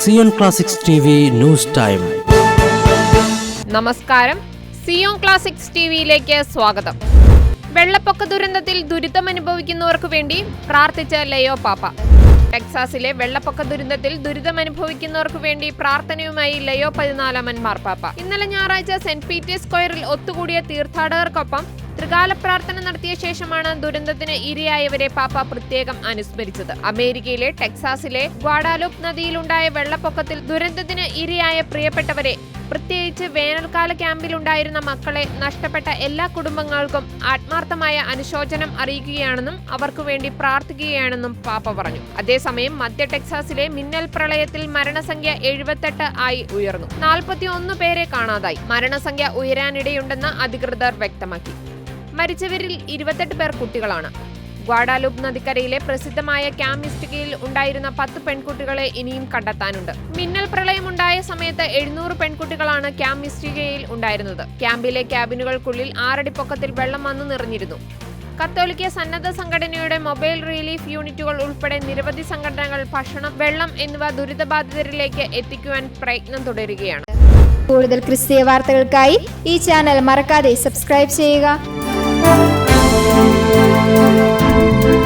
Zion classics news time. നമസ്കാരം. Zion classics ടിവിയിലേക്ക് സ്വാഗതം. വെള്ളപ്പൊക്ക ദുരന്തത്തിൽ ദുരിതമനുഭവിക്കുന്നവർക്ക് വേണ്ടി പ്രാർത്ഥിച്ച ലയോ പാപ്പ. ടെക്സാസിലെ വെള്ളപ്പൊക്ക ദുരന്തത്തിൽ ദുരിതമനുഭവിക്കുന്നവർക്ക് വേണ്ടി പ്രാർത്ഥനയുമായി ലയോ പതിനാലാമൻ മാർപ്പാപ്പ. ഇന്നലെ ഞായറാഴ്ച സെന്റ് പീറ്റേഴ്സ് സ്ക്വയറിൽ ഒത്തുകൂടിയ തീർത്ഥാടകർക്കൊപ്പം ത്രികാല പ്രാർത്ഥന നടത്തിയ ശേഷമാണ് ദുരന്തത്തിന് ഇരയായവരെ പാപ്പ പ്രത്യേകം അനുസ്മരിച്ചത്. അമേരിക്കയിലെ ടെക്സാസിലെ ഗ്വാഡാലുപ്പ് നദിയിലുണ്ടായ വെള്ളപ്പൊക്കത്തിൽ ദുരന്തത്തിന് ഇരയായ പ്രിയപ്പെട്ടവരെ പ്രത്യേകിച്ച് വേനൽക്കാല ക്യാമ്പിലുണ്ടായിരുന്ന മക്കളെ നഷ്ടപ്പെട്ട എല്ലാ കുടുംബങ്ങൾക്കും ആത്മാർത്ഥമായ അനുശോചനം അറിയിക്കുകയാണെന്നും അവർക്കു വേണ്ടി പ്രാർത്ഥിക്കുകയാണെന്നും പാപ്പ പറഞ്ഞു. അതേസമയം മധ്യ ടെക്സാസിലെ മിന്നൽ പ്രളയത്തിൽ മരണസംഖ്യ എഴുപത്തെട്ട് ആയി ഉയർന്നു. നാൽപ്പത്തി ഒന്ന് പേരെ കാണാതായി. മരണസംഖ്യ ഉയരാനിടയുണ്ടെന്ന് അധികൃതർ വ്യക്തമാക്കി. മരിച്ചവരിൽ ഇരുപത്തെട്ട് പേർ കുട്ടികളാണ്. ഗ്വാഡാലൂപ്പ് നദിക്കരയിലെ പ്രസിദ്ധമായ ക്യാമിസ്റ്റിക്കയിൽ ഉണ്ടായിരുന്ന പത്ത് പെൺകുട്ടികളെ ഇനിയും കണ്ടെത്താനുണ്ട്. മിന്നൽ പ്രളയമുണ്ടായ സമയത്ത് എഴുന്നൂറ് പെൺകുട്ടികളാണ് ക്യാമിസ്റ്റിക്കയിൽ ഉണ്ടായിരുന്നത്. ക്യാമ്പിലെ ക്യാബിനുകൾക്കുള്ളിൽ ആറടി പൊക്കത്തിൽ വെള്ളം വന്നു നിറഞ്ഞിരുന്നു. കത്തോലിക്ക സന്നദ്ധ സംഘടനയുടെ മൊബൈൽ റിലീഫ് യൂണിറ്റുകൾ ഉൾപ്പെടെ നിരവധി സംഘടനകൾ ഭക്ഷണം വെള്ളം എന്നിവ ദുരിതബാധിതരിലേക്ക് എത്തിക്കുവാൻ പ്രയത്നം തുടരുകയാണ്. കൂടുതൽ ക്രിസ്തീയ വാർത്തകൾക്കായി ഈ ചാനൽ മറക്കാതെ സബ്സ്ക്രൈബ് ചെയ്യുക. thank you.